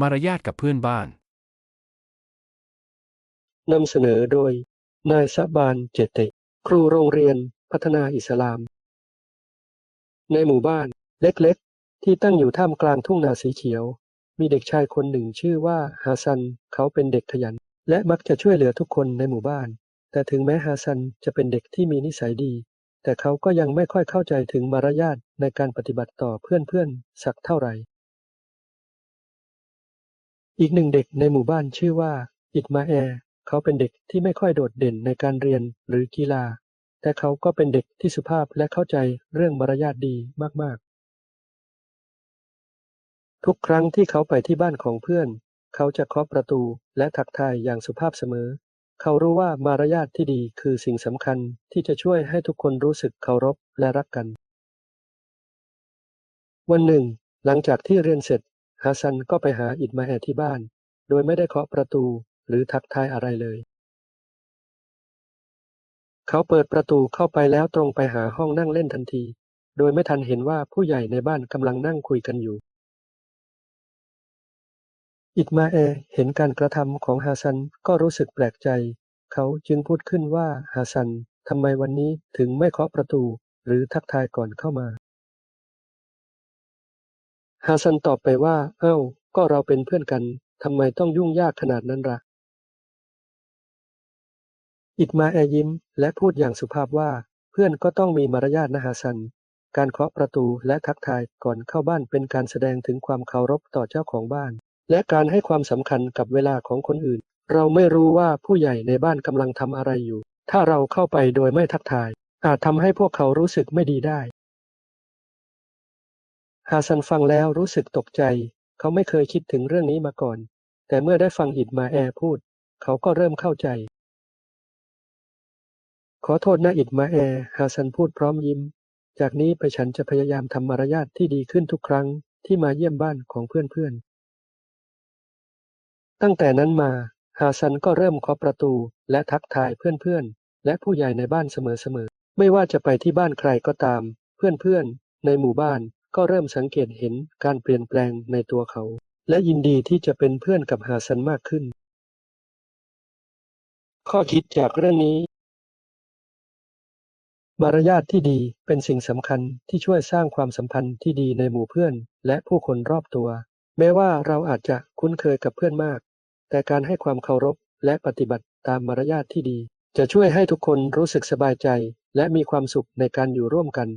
มารยาทกับเพื่อนบ้าน นำเสนอโดย นายซะบานเจเตครูโรงเรียนพัฒนาอิสลาม ในหมู่บ้านเล็กๆ ที่ตั้งอยู่ท่ามกลางทุ่งนาสีเขียว มีเด็กชายคนหนึ่งชื่อว่าฮาซัน เขาเป็นเด็กขยัน และมักจะช่วยเหลือทุกคนในหมู่บ้าน แต่ถึงแม้ฮาซันจะเป็นเด็กที่มีนิสัยดี แต่เขาก็ยังไม่ค่อยเข้าใจถึงมารยาทในการปฏิบัติต่อเพื่อนๆ สักเท่าไหร่ อีกหนึ่งเด็กในหมู่บ้านชื่อว่า อิดมาแอร์ เขาเป็นเด็กที่ไม่ค่อยโดดเด่นในการเรียนหรือกีฬา แต่เขาก็เป็นเด็กที่สุภาพและเข้าใจเรื่องมารยาทดีมากๆ ทุกครั้งที่เขาไปที่บ้านของเพื่อน เขาจะเคาะประตูและทักทายอย่างสุภาพเสมอ เขารู้ว่ามารยาทที่ดีคือสิ่งสำคัญที่จะช่วยให้ทุกคนรู้สึกเคารพและรักกัน วันหนึ่ง หลังจากที่เรียนเสร็จ ฮาซันก็ไปหาอิดมาแอที่บ้าน โดยไม่ได้เคาะประตูหรือทักทายอะไรเลย เขาเปิดประตูเข้าไปแล้วตรงไปหาห้องนั่งเล่นทันที โดยไม่ทันเห็นว่าผู้ใหญ่ในบ้านกำลังนั่งคุยกันอยู่ อิดมาแอเห็นการกระทำของฮาซันก็รู้สึกแปลกใจ เขาจึงพูดขึ้นว่าฮาซันทำไมวันนี้ถึงไม่เคาะประตูหรือทักทายก่อนเข้ามา ฮาซันตอบไปว่า เอ้า ก็เราเป็นเพื่อนกัน ทำไมต้องยุ่งยากขนาดนั้นละ่ะ อิดมาแอร์ยิ้ม และพูดอย่างสุภาพว่า เพื่อนก็ต้องมีมารยาทนะฮาซัน การเคาะประตูและทักทายก่อนเข้าบ้านเป็นการแสดงถึงความเคารพต่อเจ้าของบ้าน และการให้ความสำคัญกับเวลาของคนอื่น เราไม่รู้ว่าผู้ใหญ่ในบ้านกำลังทำอะไรอยู่ ถ้าเราเข้าไปโดยไม่ทักทาย อาจทำให้พวกเขารู้สึกไม่ดีได้ ฮาซันฟังแล้วรู้สึกตกใจ เขาไม่เคยคิดถึงเรื่องนี้มาก่อน แต่เมื่อได้ฟังอิดมาแอร์พูด เขาก็เริ่มเข้าใจ ขอโทษนะอิดมาแอร์ฮาซันพูดพร้อมยิ้ม จากนี้ไปฉันจะพยายามทำมารยาทที่ดีขึ้นทุกครั้งที่มาเยี่ยมบ้านของเพื่อนๆ ตั้งแต่นั้นมาฮาซันก็เริ่มเคาะประตูและทักทายเพื่อนๆ และผู้ใหญ่ในบ้านเสมอๆ ไม่ว่าจะไปที่บ้านใครก็ตาม เพื่อนๆ ในหมู่บ้าน ก็เริ่มสังเกตเห็นการเปลี่ยนแปลงในตัวเขา และยินดีที่จะเป็นเพื่อนกับฮาซันมากขึ้น ข้อคิดจากเรื่องนี้ มารยาทที่ดีเป็นสิ่งสำคัญที่ช่วยสร้างความสัมพันธ์ที่ดีในหมู่เพื่อน และผู้คนรอบตัว แม้ว่าเราอาจจะคุ้นเคยกับเพื่อนมาก แต่การให้ความเคารพและปฏิบัติตามมารยาทที่ดี จะช่วยให้ทุกคนรู้สึกสบายใจ และมีความสุขในการอยู่ร่วมกัน